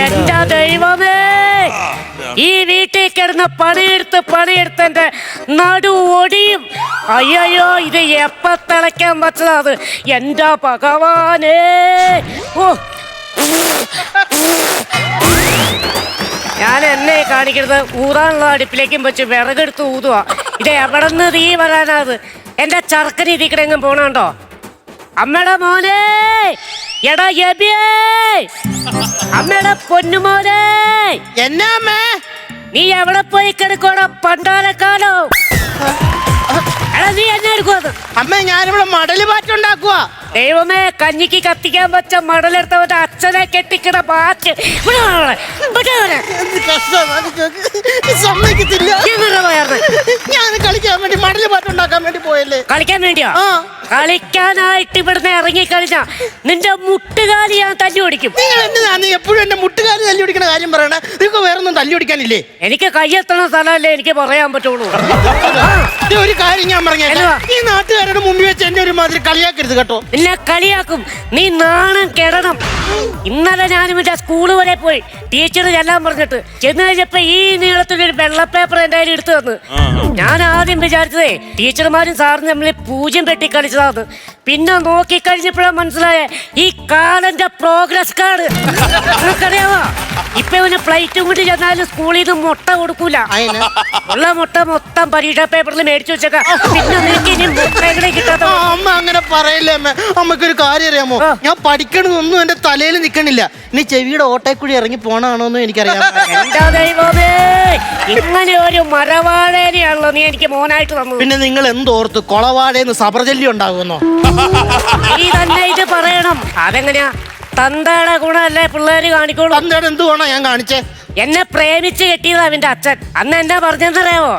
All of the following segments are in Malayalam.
എന്റെ ദൈവമേ ഈ വീട്ടിൽ കിടന്ന് പണിയെടുത്ത് പണിയെടുത്ത് എന്റെ നടു ഒടിയും. അയ്യോ ഇത് എപ്പ തിളയ്ക്കാൻ പറ്റതാണ് എന്റെ ഭഗവാനേ. ഓ. ഞാൻ എന്നെ കാണിക്കരുത് ഊറാനുള്ള അടുപ്പിലേക്കും വെച്ച് വിറകെടുത്ത് ഊതുക ഇത് എവിടെ നിന്ന് തീ വരാനാത് എന്റെ ചർക്കന് ഇതിക്കടെങ്ങും പോണുണ്ടോ? അമ്മയുടെ മോനെ എടാ എബിയേ അമ്മയുടെ പൊന്നുമോനെ. എന്നാ അമ്മേ? നീ എവിടെ പോയി കിടക്കോടാ പണ്ടാലക്കാലോ എടാ നീ എന്നെ എടുക്കുവത് അമ്മ ഞാനിവിടെ മടൽ പാറ്റുണ്ടാക്കുവാ. ദൈവമേ കഞ്ഞിക്ക് കത്തിക്കാൻ വെച്ച മടലെടുത്തവന്റെ അച്ഛനെ കെട്ടിക്കണ പാറ്റ്. സമ്മതിക്കത്തില്ല. ഞാൻ കളിക്കാൻ വേണ്ടി മടൽ പാറ്റുണ്ടാക്കാൻ വേണ്ടി പോയല്ലേ? കളിക്കാൻ വേണ്ടിയോ. കളിക്കാനായിട്ട് ഇവിടുന്ന് ഇറങ്ങി കളിച്ച നിന്റെ മുട്ടുകാലി ഞാൻ തല്ലി ഓടിക്കും. നിങ്ങൾ എപ്പോഴും എന്റെ മുട്ടുകാൽ തല്ലി ഓടിക്കുന്ന കാര്യം പറയണേ? നിങ്ങൾക്ക് വേറെ ഒന്നും തല്ലി ഓടിക്കാനില്ലേ? എനിക്ക് കയ്യെത്തണ സ്ഥലമല്ലേ എനിക്ക് പറയാൻ പറ്റുള്ളൂ. ഒരു കാര്യം ഞാൻ എന്തുവാ? ഈ നാട്ടുകാരുടെ മുമ്പിൽ വെച്ച് എന്നെ ഒരു മാതിരി കളിയാക്കരുത് കേട്ടോ. നിന്നെ കളിയാക്കും. നീ നാണം കെടണം. ഇന്നലെ ഞാനും എന്റെ സ്കൂൾ വരെ പോയി. ടീച്ചർ ചെല്ലാൻ പറഞ്ഞിട്ട് ചെന്ന് കഴിഞ്ഞപ്പോ ഈ നീളത്തിലൊരു വെള്ള പേപ്പർ എന്റെ കയ്യിൽ എടുത്തു തന്നു. ഞാൻ ആദ്യം വിചാരിച്ചതേ ടീച്ചർമാരും സാറും തമ്മിൽ പൂജ്യം പെട്ടി കളിച്ചതാണ് പിന്നെ നോക്കി കഴിഞ്ഞപ്പോഴാണ് മനസ്സിലായ ഈ കാലന്റെ പ്രോഗ്രസ് കാർഡ് നിനക്കറിയാവോ? ഇപ്പൊ ഇവന് പ്ലേറ്റും കൂടി ചെന്നാലും സ്കൂളിൽ നിന്ന് മുട്ട കൊടുക്കൂല. ഉള്ള മുട്ട മൊത്തം പരീക്ഷാ പേപ്പറിൽ മേടിച്ചു വെച്ചേക്ക. പിന്നെ നിനക്ക് ഇനി മുട്ടകളെ കിട്ടാത്ത ആ, അമ്മ അങ്ങനെ പറയില്ലേ അമ്മ? അമ്മക്കൊരു കാര്യം അറിയാമോ? ആ. ഞാൻ പഠിക്കണതൊന്നും എന്റെ തലയിൽ നിക്കണില്ല. ഇനി ചെവിയുടെ ഓട്ടേക്കുഴി ഇറങ്ങി പോണാണോന്നും എനിക്കറിയാം എന്റെ ദൈവമേ? ഇങ്ങനെ ഒരു മരവാഴേനെയാണല്ലോ നീ എനിക്ക് മോനായിട്ട് തന്നത്. പിന്നെ നിങ്ങൾ എന്തോർത്ത്? കൊളവാടേന്ന് സബർജല്യം ഉണ്ടാകുമെന്നോ? നീ തന്നെ ഇത് പറയണം. അതെങ്ങനെയാ? തന്തയുടെ ഗുണമല്ലേ പിള്ളേര് കാണിക്കോളൂ. തന്തേടെ എന്ത് വേണോ ഞാൻ കാണിച്ചേ? എന്നെ പ്രേമിച്ച് കെട്ടിയതാ അവന്റെ അച്ഛൻ. അന്ന് എന്നാ പറഞ്ഞെന്നറിയാമോ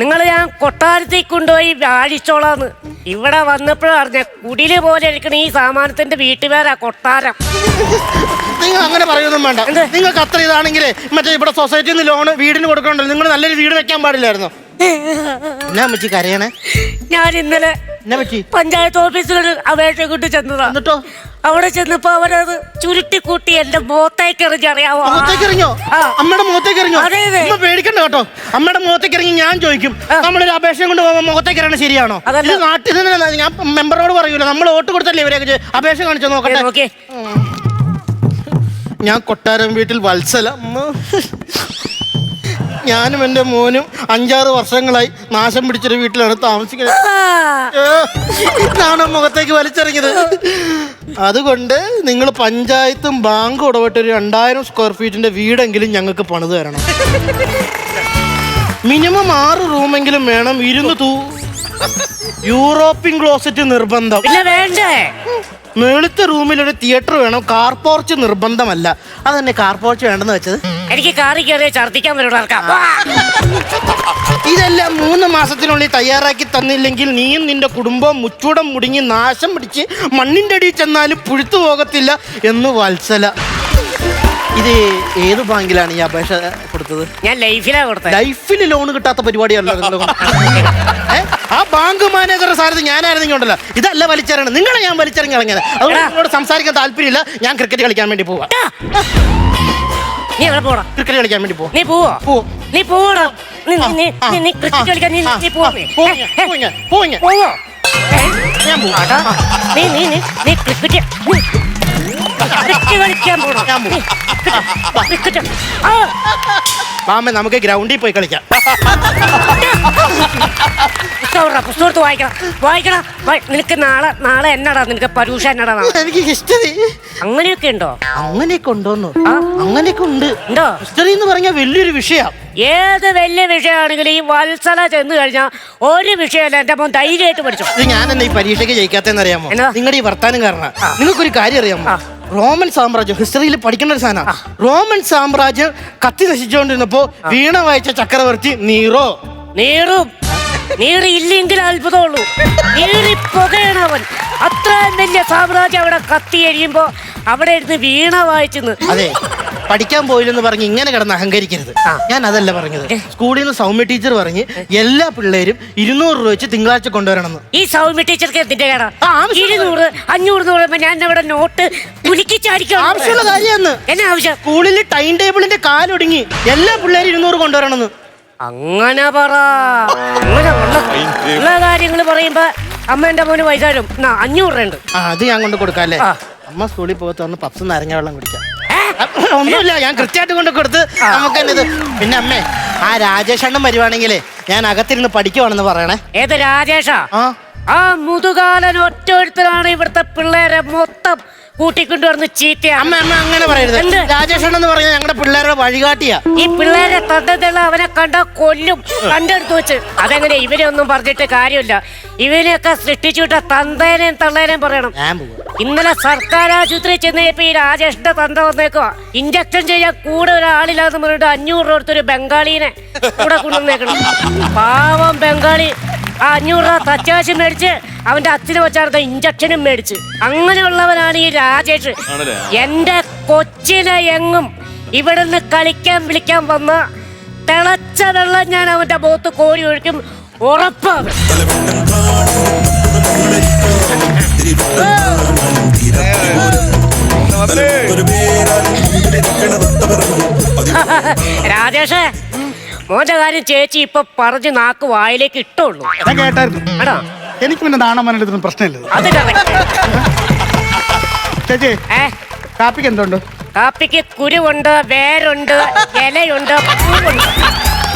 നിങ്ങൾ ഞാൻ കൊട്ടാരത്തിൽ കൊണ്ടുപോയി വാഴിച്ചോളാന്ന് ഇവിടെ വന്നപ്പോഴും അറിഞ്ഞ കുടിൽ പോലെ എടുക്കണ ഈ സാമാനത്തിന്റെ വീട്ടുപേരാ കൊട്ടാരം. നിങ്ങൾ അങ്ങനെ പറയൊന്നും വേണ്ട. നിങ്ങൾക്ക് അത്ര ഇതാണെങ്കിലേ മറ്റേ ഇവിടെ സൊസൈറ്റിയിൽ നിന്ന് ലോണ് വീടിന് കൊടുക്കണ്ടല്ലോ നിങ്ങൾ നല്ലൊരു വീട് വെക്കാൻ പാടില്ലായിരുന്നോ? എന്നാ പറ്റി കരയണേ? ഞാൻ ഇന്നലെ എന്നാ പറ്റി? പഞ്ചായത്ത് ഓഫീസിൽ അപേക്ഷ കൊണ്ട് ചെന്നതാ. എന്നിട്ടോ? അവിടെ ചെന്നപ്പോ അവരത് ചുരുട്ടി കൂട്ടി എന്റെ മുഖത്തേക്ക് എറിഞ്ഞറിയാവോ മുഖത്തേക്ക് എറിഞ്ഞോ. അമ്മയുടെ മുഖത്തേക്ക് എറിഞ്ഞോ? അതെ, അതെ. അമ്മ പേടിക്കണ്ട കേട്ടോ. അമ്മയുടെ മുഖത്തേക്ക് ഇറങ്ങി ഞാൻ ചോദിക്കും നമ്മളൊരു അപേക്ഷ കൊണ്ട് പോകുമ്പോൾ മുഖത്തേക്ക് ഇറങ്ങണ ശരിയാണോ? അതല്ല. ഇത് നാട്ടിൽ നിന്ന് ഞാൻ മെമ്പറോട് പറയൂല. നമ്മൾ വോട്ട് കൊടുത്തല്ലേ ഇവരെ അപേക്ഷ കാണിച്ചു നോക്കട്ടെ? ഓക്കെ ഞാൻ കൊട്ടാരം വീട്ടിൽ വത്സല. ഞാനും എന്റെ മോനും അഞ്ചാറ് വർഷങ്ങളായി നാശം പിടിച്ചൊരു വീട്ടിലാണ് താമസിക്കുന്നത്. ആ, ഏ, ഇതാണ് മുഖത്തേക്ക് വലിച്ചെറിഞ്ഞത്? അതുകൊണ്ട് നിങ്ങൾ പഞ്ചായത്തും ബാങ്കും ഇടപെട്ട് ഒരു രണ്ടായിരം സ്ക്വയർ ഫീറ്റിന്റെ വീടെങ്കിലും ഞങ്ങൾക്ക് പണിത് തരണം. മിനിമം ആറ് റൂമെങ്കിലും വേണം ഇരുന്ന് തൂ യൂറോപ്യൻ ക്ലോസറ്റ് നിർബന്ധം. പിന്നെ വേണ്ടേ? മേളത്തെ റൂമിൽ ഒരു തിയേറ്റർ വേണം? കാർ പോർച്ച് നിർബന്ധമല്ല. അതന്നെ കാർ പോർച്ച് വേണ്ടെന്ന് വെച്ചത്. എനിക്ക് കാറി കയറി ഛർദിക്കാൻ വരുന്ന ഇതെല്ലാം മൂന്ന് മാസത്തിനുള്ളിൽ തയ്യാറാക്കി തന്നില്ലെങ്കിൽ നീയും നിന്റെ കുടുംബവും മുച്ചൂടം മുടിങ്ങി നാശം പിടിച്ച് മണ്ണിന്റെ അടിയിൽ ചെന്നാലും പുഴുത്തു പോകത്തില്ല എന്ന് വത്സല. ഇത് ഏത് ബാങ്കിലാണ് ഈ അപേക്ഷ കൊടുത്തത്? ഞാൻ ലൈഫിലാണ് കൊടുത്തത്. ലൈഫിൽ ലോൺ കിട്ടാത്ത പരിപാടിയാണല്ലോ? ആ ബാങ്ക് മാനേജറുടെ സ്ഥാനത്ത് ഞാനായിരുന്നെങ്കിൽ ഉണ്ടല്ലോ ഇതല്ല വലിച്ചെറിയണം നിങ്ങളെ ഞാൻ വലിച്ചെറിഞ്ഞ് ഇറങ്ങിയത്. അതുകൊണ്ട് നിങ്ങളോട് സംസാരിക്കാൻ താല്പര്യമില്ല. ഞാൻ ക്രിക്കറ്റ് കളിക്കാൻ വേണ്ടി പോവാ. നീ എവിടെ പോടാ ക്രിക്കറ്റ് കളിക്കാൻ വേണ്ടി പോവാ. നീ പോവോ? പോ. നീ പോടാ നീ നീ- നീ ക്രിക്കറ്റ് കളിക്കാൻ നീ പോവാ? നീ. പോയിങ്ങ, ഏ, ഏ, പോയിങ്ങ, പോയിങ്ങ. പോവോ? ഏ? ഞാൻ പോവാ. അടാ, നീ നീ നീ നീ ക്രിക്കറ്റ് നീ ക്രിക്കറ്റ് കളിക്കാൻ പോണോ? ഞാൻ പോവും. നീ ക്രിക്കറ്റ് ആ. മാമ നമുക്ക് ഗ്രൗണ്ടിൽ പോയി കളിക്കാം. പുസ്തകം പുസ്തകം എടുത്ത് വായിക്കണം വായിക്കണം നിനക്ക് നാളെ നാളെ എന്നടാ നിനക്ക് പരീക്ഷ എന്നടാ എനിക്ക് ഹിസ്റ്ററി. അങ്ങനെയൊക്കെ ഉണ്ടോ? അങ്ങനെയൊക്കെ ഉണ്ടോന്നു? അങ്ങനെയൊക്കെ ഉണ്ട്. ഉണ്ടോ? ഹിസ്റ്ററി എന്ന് പറഞ്ഞാൽ വലിയൊരു വിഷയം. ഏത് വലിയ വിഷയമാണെങ്കിലും ഈ വത്സല ചെന്ന് കഴിഞ്ഞാൽ ഒരു വിഷയമല്ല എന്റെ മോൻ ധൈര്യമായിട്ട് പഠിച്ചു. ഇത് ഞാൻ എന്നെ ഈ പരീക്ഷയ്ക്ക് ജയിക്കാത്തെന്ന് അറിയാമോ? നിങ്ങളുടെ ഈ വർത്താനം കാരണം. നിങ്ങൾക്കൊരു കാര്യം അറിയാമോ? റോമൻ സാമ്രാജ്യം ഹിസ്റ്ററിയിൽ പഠിക്കേണ്ട ഒരു സാധനം. റോമൻ സാമ്രാജ്യം കത്തി നശിച്ചുകൊണ്ടിരുന്നപ്പോ വീണ വായിച്ച ചക്രവർത്തി നീറോ? നീറും. നീറി ഇല്ലെങ്കിൽ അത്ഭുതമുള്ളൂ. നീറി പുകയാണ് അത്ര അത്രയും വലിയ സാമ്രാജ്യം അവിടെ കത്തി എരിയുമ്പോ അവിടെ ഇരുന്ന് വീണ വായിച്ചെന്ന്. അതെ പഠിക്കാൻ പോയില്ലെന്ന് പറഞ്ഞ് ഇങ്ങനെ കിടന്ന് അഹങ്കരിക്കരുത്. ഞാൻ അതല്ല പറഞ്ഞത്. സ്കൂളിൽ നിന്ന് സൗമ്യ ടീച്ചർ പറഞ്ഞ് എല്ലാ പിള്ളേരും ഇരുന്നൂറ് രൂപ വെച്ച് തിങ്കളാഴ്ച കൊണ്ടുവരണമെന്ന് ഈ സൗമ്യ ടീച്ചർക്ക് എന്തിന്റെ കേടാ? ഇരുന്നൂറ് അഞ്ഞൂറ് എന്ന് ഞാൻ അവിടെ നോട്ട് ആവശ്യമുള്ള കാര്യമെന്ന്. എന്നാ ആവശ്യം? സ്കൂളിൽ ടൈം ടേബിളിന്റെ കാലൊടുങ്ങി എല്ലാ പിള്ളേരും ഇരുന്നൂറ് കൊണ്ടുവരണമെന്ന് അങ്ങനെ പറ. അങ്ങനെ ഉള്ള ഉള്ള കാര്യങ്ങൾ പറയുമ്പോ അമ്മ എന്റെ മോന് പൈസ തരും എന്നാ അഞ്ഞൂറ് രൂപ ഉണ്ട് ആ അത് ഞാൻ കൊണ്ട് കൊടുക്കാല്ലേ ആ. അമ്മ സ്കൂളിൽ പോകത്ത് വന്ന് പപ്സ് നാരങ്ങ വെള്ളം കുടിക്കാം. ഒന്നുമില്ല ഞാൻ കൃത്യമായിട്ട് കൊണ്ട് കൊടുത്ത് നമുക്ക് തന്നെ ഇത് പിന്നെ അമ്മേ ആ രാജേഷ് അണ്ണൻ വരുവാണെങ്കിലേ ഞാൻ അകത്തിരുന്ന് പഠിക്കുവാണെന്ന് പറയണേ. ഏത് രാജേഷാ? ആ. ആ മുതുകാലൻ ഒറ്റൊരുത്തരാണ് ഇവിടുത്തെ പിള്ളേരെ മൊത്തം. കൂട്ടിക്കൊണ്ടുവന്ന് ചീത്ത അമ്മ അമ്മ അങ്ങനെ പറയരുത്. എന്ത്? എന്ന് പറഞ്ഞ ഞങ്ങളുടെ പിള്ളേരുടെ വഴികാട്ടിയാ. ഈ പിള്ളേരെ തന്നതല്ല അവനെ കണ്ട കൊല്ലും. കണ്ടെടുത്ത് വെച്ച്. അതെങ്ങനെ? ഇവരെ ഒന്നും പറഞ്ഞിട്ട് കാര്യമില്ല. ഇവനെയൊക്കെ സൃഷ്ടിച്ചുവിട്ട തന്തേനേം തള്ളേനേം പറയണം. ഞാൻ പോവാ. ഇന്നലെ സർക്കാർ ആശുപത്രി ചെന്നപ്പോ ഈ രാജേഷിന്റെ തന്ത വന്നേക്കുവാ. ഇഞ്ചക്ഷൻ ചെയ്യാൻ കൂടെ ഒരാളില്ലാന്ന് പറഞ്ഞിട്ട് അഞ്ഞൂറ് രൂപ കൊടുത്തൊരു ബംഗാളിനെ കൂടെ കൊണ്ടുവന്നേക്കണം. പാവം ബംഗാളി. ആ അഞ്ഞൂറ് രൂപ തച്ചാശം മേടിച്ച് അവന്റെ അച്ഛന് വെച്ചാർത്ത ഇഞ്ചക്ഷനും മേടിച്ച്. അങ്ങനെയുള്ളവനാണ് ഈ രാജേഷ്? എന്റെ കൊച്ചിനെ എങ്ങും ഇവിടുന്ന് കളിക്കാൻ വിളിക്കാൻ വന്ന തിളച്ച വെള്ളം ഞാൻ അവന്റെ മുഖത്ത് കോരി ഒഴിക്കും. ഉറപ്പാണ്. രാജേഷേ മോന്റെ കാര്യം ചേച്ചി ഇപ്പൊ പറഞ്ഞു നാക്ക് വായിലേക്ക് ഇട്ടുള്ളൂ ഞാൻ കേട്ടായിരുന്നു. ആണോ എനിക്ക് പിന്നെ നാണം വന്നിട്ടൊന്നും പ്രശ്നമില്ല. അത് correct. ചേച്ചി ഏ? കാപ്പിക്ക് എന്തുണ്ട്? കാപ്പിക്ക് കുരുവുണ്ട് വേരുണ്ട് ഇലയുണ്ട് പൂവുണ്ട്.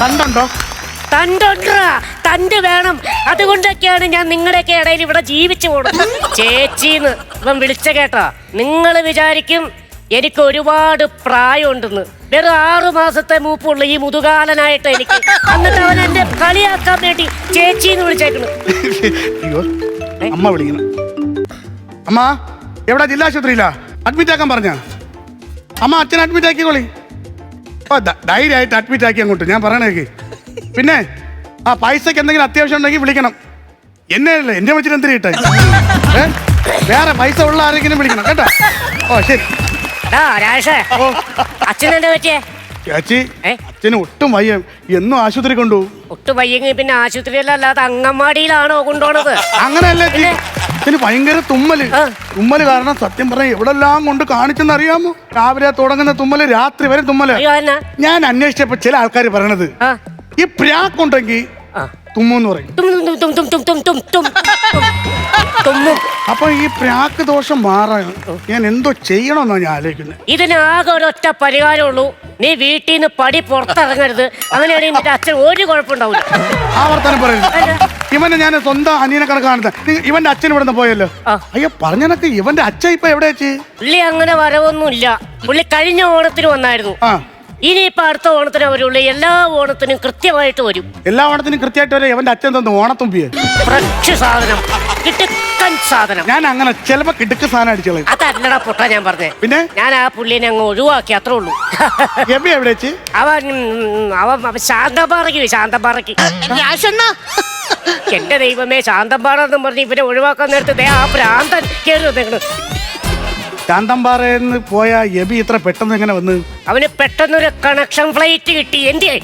തണ്ടുണ്ടോ? തണ്ടുണ്ടാ. തണ്ട് വേണം. അതുകൊണ്ടൊക്കെയാണ് ഞാൻ നിങ്ങളുടെയൊക്കെ ഇടയിൽ ഇവിടെ ജീവിച്ചു പോകുന്നത്. ചേച്ചിന്ന് ഇവൻ വിളിച്ച കേട്ടോ. നിങ്ങൾ വിചാരിക്കും എനിക്ക് ഒരുപാട് പ്രായമുണ്ടെന്ന്. വെറും ആറു മാസത്തെ മൂപ്പുള്ള ഈ മുതുകാലനായിട്ട് എനിക്ക്. എന്നിട്ട് അവൻ എന്റെ കളിയാക്കാൻ വേണ്ടി ചേച്ചിന്ന് വിളിച്ചേക്കുന്നു. അയ്യോ അമ്മ വിളിക്കുന്നു. അമ്മ എവിടെ ജില്ലാ ആശുപത്രിയിലാ? അഡ്മിറ്റ് ആക്കാൻ പറഞ്ഞ? അമ്മ അച്ഛൻ അഡ്മിറ്റ് ആക്കിക്കോളി. ഓ ധൈര്യമായിട്ട് അഡ്മിറ്റ് ആക്കി അങ്ങോട്ട്. ഞാൻ പറയണേക്ക് പിന്നെ ആ പൈസക്ക് എന്തെങ്കിലും അത്യാവശ്യം ഉണ്ടെങ്കിൽ വിളിക്കണം. എന്നെ അല്ലേ? എന്റെ വെച്ചിട്ട് എന്തിനാ വേറെ പൈസ ഉള്ള ആരെങ്കിലും വിളിക്കണം കേട്ടോ? ഓ ശരി. എടാ രാജേഷേ അച്ഛനെന്താ പറ്റിയേ? ചേച്ചി ഏ? അച്ഛന് ഒട്ടും വയ്യ. എന്നും ആശുപത്രി കൊണ്ടുപോകും ഒട്ടു വയ്യെങ്കിൽ പിന്നെ ആശുപത്രിയിലല്ലാതെ അങ്കമാടിയിലാണോ കൊണ്ടുപോണത്? അങ്ങനെയല്ലേ ചേച്ചി. ഇതിന് ഭയങ്കര തുമ്മൽ. ആ. തുമ്മൽ കാരണം സത്യം പറഞ്ഞ എവിടെല്ലാം കൊണ്ട് കാണിച്ചെന്ന് അറിയാമോ? രാവിലെ തുടങ്ങുന്ന തുമ്മൽ രാത്രി വരെ തുമ്മൽ. അയ്യോ എന്നാ ഞാൻ അന്വേഷിച്ചപ്പോ ചില ആൾക്കാർ പറയണത്. ആ. ഈ പ്രാക്കുണ്ടെങ്കിൽ തുമ്മെന്ന് പറയും. തും തും തും തും തും തും തും തും തും തുമ്മും അപ്പൊ ഈ പ്രാക്ക് ദോഷം മാറാൻ ഞാൻ എന്തോ ചെയ്യണമെന്നാണ് ഞാൻ ആലോചിക്കുന്നത്. ഇതിനാകെ ഒരൊറ്റ പരിഹാരമുള്ളൂ. നീ വീട്ടിൽ നിന്ന് പടി പുറത്തിറങ്ങരുത്. അങ്ങനെയാണെങ്കിൽ നിന്റെ അച്ഛൻ ഒരു കുഴപ്പമുണ്ടാവില്ല ആവർത്തനം പറയുന്നത് ഇവനെ ഞാൻ സ്വന്തം അനിയനെ കണക്കാണ് ഇവന്റെ അച്ഛൻ ഇവിടുന്ന് പോയല്ലോ. ആ. അയ്യോ പറഞ്ഞനക്ക് ഇവന്റെ അച്ഛൻ ഇപ്പൊ എവിടെ വെച്ച്? പുള്ളി അങ്ങനെ വരവൊന്നുമില്ല. പുള്ളി കഴിഞ്ഞ ഓണത്തിന് വന്നായിരുന്നു. ആ. ഇനിയിപ്പൊ അടുത്ത ഓണത്തിന് അവരുള്ള എല്ലാ ഓണത്തിനും കൃത്യമായിട്ട് വരും. എല്ലാ ഓണത്തിനും കൃത്യമായിട്ട് വരും. ഇവന്റെ അച്ഛൻ തന്നു ഓണത്തുമ്പിയെ. ഫ്രഷ് സാധനം കിടുക്കൻ സാധനം. ഞാൻ അങ്ങനെ ചിലപ്പോ കിടുക്ക് സാധനം അടിച്ചോളൂ. അതല്ലടാ പൊട്ട ഞാൻ പറഞ്ഞേ. പിന്നെ? ഞാൻ ആ പുള്ളിനെ അങ്ങ് ഒഴിവാക്കി അത്രേ ഉള്ളൂ. എബി എവിടെ വെച്ച്? അവൻ ഉം, അവൻ അവൻ ശാന്തപാറയ്ക്ക് പോയി ശാന്തമ്പാറയ്ക്ക്. രാജേഷണ്ണ എന്റെ ദൈവമേ ശാന്തപാറ എന്നും പറഞ്ഞ് ഇവരെ ഒഴിവാക്കാൻ നേരത്തെ ദേ ആ ഭ്രാന്തൻ കയറി വന്നേക്കണ്. ശാന്തമ്പാറയിൽ പോയ എബി ഇത്ര പെട്ടെന്ന് എങ്ങനെ വന്ന്? അവന് പെട്ടെന്നൊരു കണക്ഷൻ ഫ്ലൈറ്റ് കിട്ടി. എന്തേ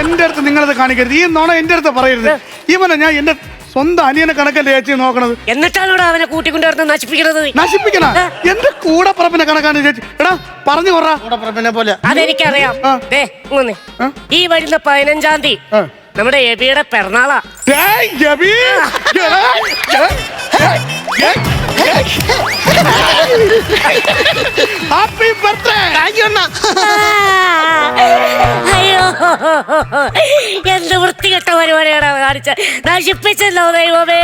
എന്റെ അടുത്ത് നിങ്ങളത് കാണിക്കരുത്. ഈ നോണ എന്റെ അടുത്ത് പറയരുത്. ഇവനെ ഞാൻ എന്റെ സ്വന്തം അനിയനെ കണക്കല്ലേ ചേച്ചി നോക്കണത്? എന്നിട്ടാണ് ഇവിടെ അവനെ കൂട്ടിക്കൊണ്ടുവരുന്ന നശിപ്പിക്കുന്നത് നശിപ്പിക്കണ? എന്റെ കൂടെ പറപ്പിനെ കണക്കാണ് ചേച്ചി. എടാ പറഞ്ഞു കൊറ കൂടപ്പുറപ്പിനെ പോലെ. അതെനിക്കറിയാം. ദേ ഇങ്ങൊന്ന് ആ. ഈ വരുന്ന പതിനഞ്ചാം തീയതി. നമ്മുടെ എബിയുടെ പിറന്നാളാ. Happy birthday! അയ്യോ എന്ത് വൃത്തികെട്ട പരിപാടിയാണ് കാണിച്ച നശിപ്പിച്ചല്ലോ ദൈവമേ.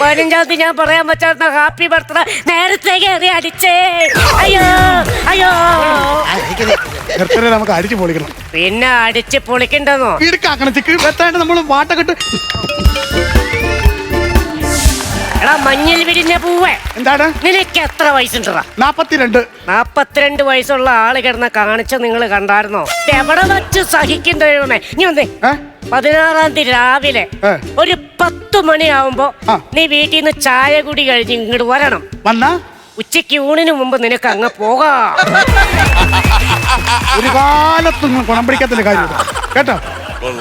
പതിനഞ്ചാം തീയതി ഞാൻ പറയാൻ പറ്റാത്ത ഹാപ്പി ബർത്ത്ഡേ. നേരത്തെ കയറി അടിച്ചേ. അയ്യോ അയ്യോ. ബർത്ത്ഡേ നമുക്ക് അടിച്ചു പൊളിക്കണം. പിന്നെ അടിച്ച് പൊളിക്കണ്ടെന്നോ? ഇടുക്കാക്കണം ചിക്ക് ബർത്ത്ഡേ നമ്മൾ വാട്ടക്കെട്ട് എടാ മഞ്ഞിൽ വിരിഞ്ഞ പൂവേ. എന്താണ്? നിനക്ക് എത്ര വയസ്സുണ്ടടാ? നാപ്പത്തിരണ്ട്. നാപ്പത്തിരണ്ട് വയസ്സുള്ള ആൾ കിടന്ന കാണിച്ച നിങ്ങൾ കണ്ടായിരുന്നോ? എവിടെ വെച്ച് സഹിക്കും ദൈവമേ. നീ വന്നേ. പതിനാറാം തീയതി രാവിലെ ഒരു പത്ത് മണിയാവുമ്പോ നീ വീട്ടിൽ നിന്ന് ചായ കുടി കഴിഞ്ഞ് ഇങ്ങോട്ട് വരണം. വന്നാ? ഉച്ചയ്ക്ക് ഊണിന് മുമ്പ് നിനക്ക് അങ്ങ് പോകാം. ഒരു കാലത്തൊന്നും ഗുണം പിടിക്കത്തില്ല കാര്യം. കേട്ടോ?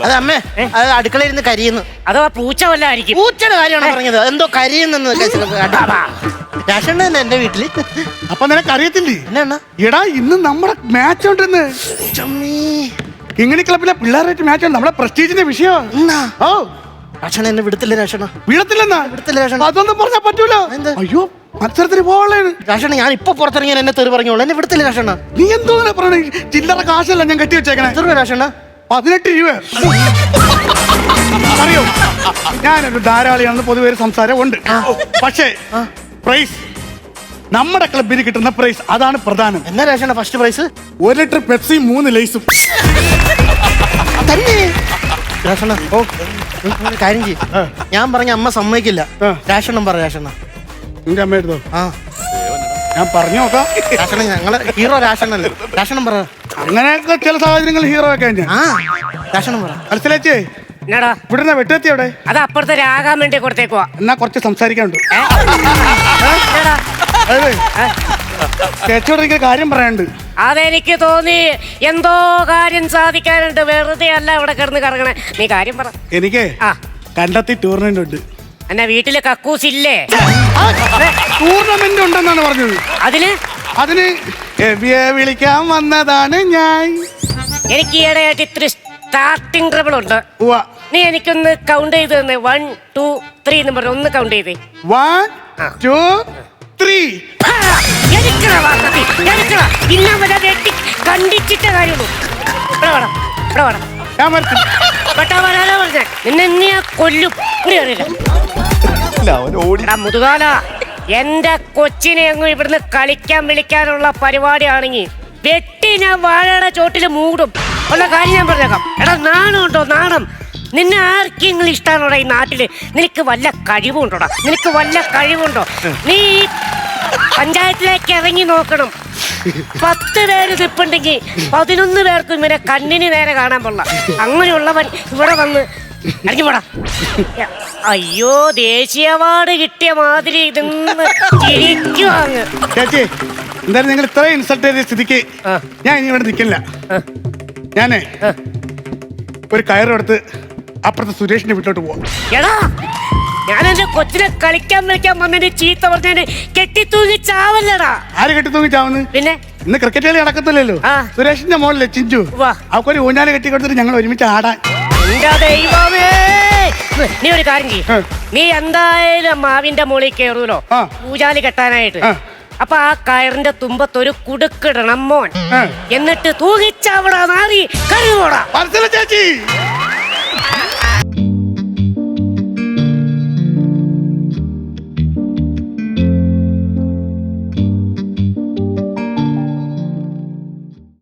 അത് അമ്മേ അത് അടുക്കളയിൽ നിന്ന് കരിയുന്നു. അഥവാ പൂച്ച വല്ലായിരിക്കും പൂച്ചയുടെ കാര്യമാണ് പറഞ്ഞത്? എന്തോ കരിയുന്നെന്ന് തന്നെ എന്റെ വീട്ടിൽ? അപ്പൊ നിനക്ക് അറിയത്തില്ലേ? എന്നാ എടാ ഇന്ന് നമ്മുടെ മാച്ച് ഉണ്ടെന്ന് ചമ്മീ. കിങ്ങിണി ക്ലബിലെ പിള്ളേരായിട്ട് മാച്ച് ഉണ്ട്. നമ്മുടെ പ്രസ്റ്റീജിന്റെ വിഷയം. ഓ. രാഷണ്ണ എന്നെ വിടത്തില്ല വിടത്തില്ല അതൊന്നും പറഞ്ഞാ പറ്റൂല. എന്ത്? അയ്യോ മത്സരത്തിന് ഞാൻ ഇപ്പൊ പുറത്തിറങ്ങിയാൽ എന്നെ തെറി പറഞ്ഞോളൂ. എന്നെ വിടത്തില്ല രാഷണ നീ എന്തോ ചില്ലറ കാശല്ല ഞാൻ കെട്ടി വെച്ചേക്കണേ? രാഷണ്ണ പതിനെട്ട് രൂപ. അറിയോ? ഞാനൊരു ധാരാളിയാണെന്ന് പൊതുവെ ഒരു സംസാരം ഉണ്ട് പക്ഷേ പ്രൈസ് നമ്മുടെ ക്ലബിന് കിട്ടുന്ന പ്രൈസ് അതാണ് പ്രധാനം. എന്നാ രാഷണ്ണ ഫസ്റ്റ് പ്രൈസ് ഒരു ലിറ്റർ പെപ്സി മൂന്ന് ലൈസും തന്നെ. രാഷണ്ണ ഓ. ഒരു കാര്യം ചെയ്യും. ഞാൻ പറഞ്ഞ അമ്മ സമ്മതിക്കില്ല. രാഷണം രാഷണ്ണം പറ രാഷണ്ണ. നിന്റെ അമ്മ എടുത്തോ? ആ. ഞാൻ പറഞ്ഞു നോക്കാം. രാഷണ്ണ ഞങ്ങളെ ഹീറോ രാഷണ്ണല്ലേ രാഷണ്ണം പറ. അങ്ങനെയൊക്കെ ചില സാഹചര്യങ്ങൾ ഹീറോ ഒക്കെ ഞാൻ. ആ രാഷണ്ണം പറ. മനസ്സിലാച്ചേ എന്നാടാ? ഇവിടുന്ന് വെട്ടെത്തി അവിടെ. അത് അപ്പുറത്തെ രാഗാൻ വേണ്ടി കൊടുത്തേക്കുവാ. എന്നാ കുറച്ച് സംസാരിക്കാനുണ്ട്? അതെ ചേച്ചിയോട് എനിക്ക് കാര്യം പറയാനുണ്ട്. അതെനിക്ക് തോന്നി. എന്തോ കാര്യം സാധിക്കാനുണ്ട്. വെറുതെ അല്ല ഇവിടെ കിടന്ന് കറങ്ങണേ. നീ കാര്യം പറ. എനിക്ക് ആ. കണ്ടെത്തി ടൂർണമെന്റ് ഉണ്ട്. എന്നാ വീട്ടിൽ കക്കൂസ് ഇല്ലേ? ടൂർണമെന്റ് ഉണ്ടെന്നാണ് പറഞ്ഞത്. അതിന്? അതിന് എബിയെ വിളിക്കാൻ വന്നതാണ് ഞാൻ. എനിക്ക് ഈയിടെയായിട്ട് ഇത്തിരി സ്റ്റാർട്ടിങ് ട്രബിൾ ഉണ്ട്. ഉവ്വ. നീ എനിക്കൊന്ന് കൗണ്ട് ചെയ്ത് തന്നെ. വൺ ടു ത്രീ എന്ന് പറഞ്ഞു ഒന്ന് കൗണ്ട് ചെയ്തേ. One two three. ആ, വാസത്തി. ഇന്നാ വരെ വെട്ടി കണ്ടിച്ചിട്ടേ കാര്യമുള്ളൂ. ഇവിടെ വേണം ഇവിടെ വേണം. ഞാൻ വരട്ടെ. പെട്ടാ വരാനാ പറഞ്ഞേ. നിന്നെ ഞാൻ കൊല്ലും. ഇവിടെ അറിയില്ല. എടാ മുതുകാല. എന്റെ കൊച്ചിനെ അങ്ങ് ഇവിടുന്ന് കളിക്കാൻ വിളിക്കാനുള്ള പരിപാടിയാണെങ്കിൽ വെട്ടി ഞാൻ വാഴയുടെ ചോട്ടിൽ മൂടും. ഉള്ള കാര്യം ഞാൻ പറഞ്ഞേക്കാം. എടാ നാണം ഉണ്ടോ? നാണം. നിന്നെ ആർക്കെങ്കിലും ഇഷ്ടമാണോടാ ഈ നാട്ടിൽ? നിനക്ക് വല്ല കഴിവുണ്ടോടാ? നിനക്ക് വല്ല കഴിവുണ്ടോ? നീ പഞ്ചായത്തിലേക്ക് ഇറങ്ങി നോക്കണം. പത്ത് പേര് നിപ്പുണ്ടെങ്കിൽ പതിനൊന്ന് പേർക്കും ഇവനെ കണ്ണിന് നേരെ കാണാൻ പാടില്ല അങ്ങനെയുള്ളവൻ ഇവിടെ വന്ന് ഇറങ്ങി പോടാ. അയ്യോ ദേശീയ അവാർഡ് കിട്ടിയ മാതിരി ഇതെന്ന് ചേച്ചി എന്തായാലും നിങ്ങൾ ഇത്ര ഇൻസൾട്ട് ചെയ്ത സ്ഥിതിക്ക് ഞാൻ ഇനി ഇവിടെ നിൽക്കില്ല. ഞാനേ ഒരു കയറെടുത്ത് അപ്പുറത്തെ സുരേഷിന്റെ വീട്ടിലോട്ട് പോവാം. എടാ ഞാൻ എന്റെ കൊച്ചിനെ കളിക്കാൻ വിളിക്കാൻ വന്നതിന്റെ ചീത്ത പറഞ്ഞതിന് കെട്ടിത്തൂങ്ങി ചാവല്ലടാ. ആര് കെട്ടി തൂങ്ങി ചാവുന്നു? പിന്നെ? ഇന്ന് ക്രിക്കറ്റ് കളി നടക്കത്തില്ലല്ലോ. ആ. സുരേഷിന്റെ മോളിലെ ചിഞ്ചു. വാ. അവക്കൊരു ഊഞ്ഞാൽ കെട്ടി കൊടുത്തിട്ട് ഞങ്ങൾ ഒരുമിച്ച് ആടാൻ. എന്റെ ദൈവമേ? നീ ഒരു കാര്യം ചെയ്യും. നീ എന്തായാലും മാവിന്റെ മുകളിൽ കയറൂലോ. പൂജാലി കെട്ടാനായിട്ട്. അപ്പൊ ആ കയറിന്റെ തുമ്പത്തൊരു കുടുക്കിടണം മോൻ. എന്നിട്ട് തൂങ്ങിച്ചവിടെ മാറി കരുതോടാ ചേച്ചി?